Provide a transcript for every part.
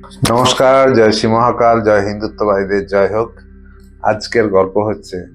নমস্কার, জয় শ্রী মহাকাল, জয় হিন্দুত্ববাদীদের, জয় হোক। আজকের গল্প হচ্ছে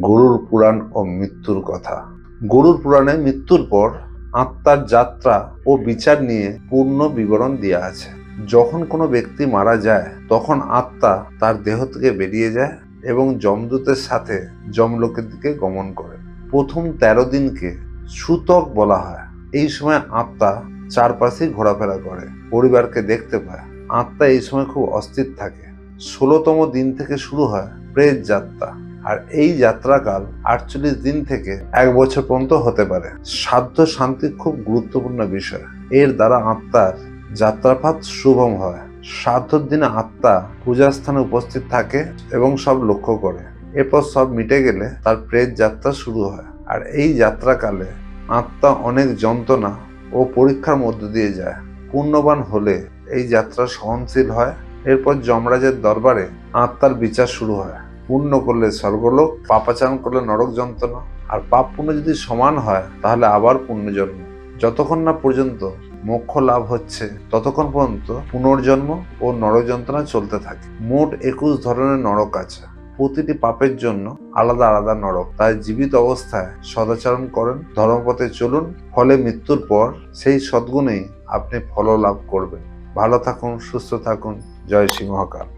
গরুর পুরাণ ও মৃত্যুর কথা। গরুর পুরাণে মৃত্যুর পর আত্মার যাত্রা ও বিচার নিয়ে পূর্ণ বিবরণ দেওয়া আছে। যখন কোনো ব্যক্তি মারা যায়, তখন আত্মা তার দেহ থেকে বেরিয়ে যায় এবং যমদূতের সাথে যমলোকের দিকে গমন করে। প্রথম তেরো দিনকে সূতক বলা হয়। এই সময় আত্মা চারপাশে ঘোরাফেরা করে, পরিবারকে দেখতে পায়। আত্মা এই সময় খুব অস্থির থাকে। ষোলোতম দিন থেকে শুরু হয় প্রেত যাত্রা, আর এই যাত্রাকাল আটচল্লিশ দিন থেকে এক বছর পর্যন্ত হতে পারে। সাধ্য শান্তি খুব গুরুত্বপূর্ণ বিষয়। এর দ্বারা আত্মার যাত্রাপাত শুভম হয়। সাধ্যর দিনে আত্মা পূজা স্থানে উপস্থিত থাকে এবং সব লক্ষ্য করে। এরপর সব মিটে গেলে তার প্রেত যাত্রা শুরু হয়। আর এই যাত্রাকালে আত্মা অনেক যন্ত্রণা ও পরীক্ষার মধ্য দিয়ে যায়। পূর্ণবান হলে এই যাত্রা সহনশীল হয়। এরপর যমরাজের দরবারে আত্মার বিচার শুরু হয়। পুণ্য করলে স্বর্গলোক, পাপাচারণ করলে নরক যন্ত্রণা। আর পাপ পুণ্য যদি সমান হয়, তাহলে আবার পুণ্যজন্ম যতক্ষণ না পর্যন্ত মোক্ষ লাভ হচ্ছে, ততক্ষণ পর্যন্ত পুনর্জন্ম ও নরক যন্ত্রণা চলতে থাকে। মোট একুশ ধরনের নরক আছে। প্রতিটি পাপের জন্য আলাদা আলাদা নরক। তাই জীবিত অবস্থায় সদাচরণ করেন, ধর্মপথে চলুন। ফলে মৃত্যুর পর সেই সদ্গুণেই আপনি ফল লাভ করবেন। ভালো থাকুন সুস্থ থাকুন। জয় শ্রী মহাকাল।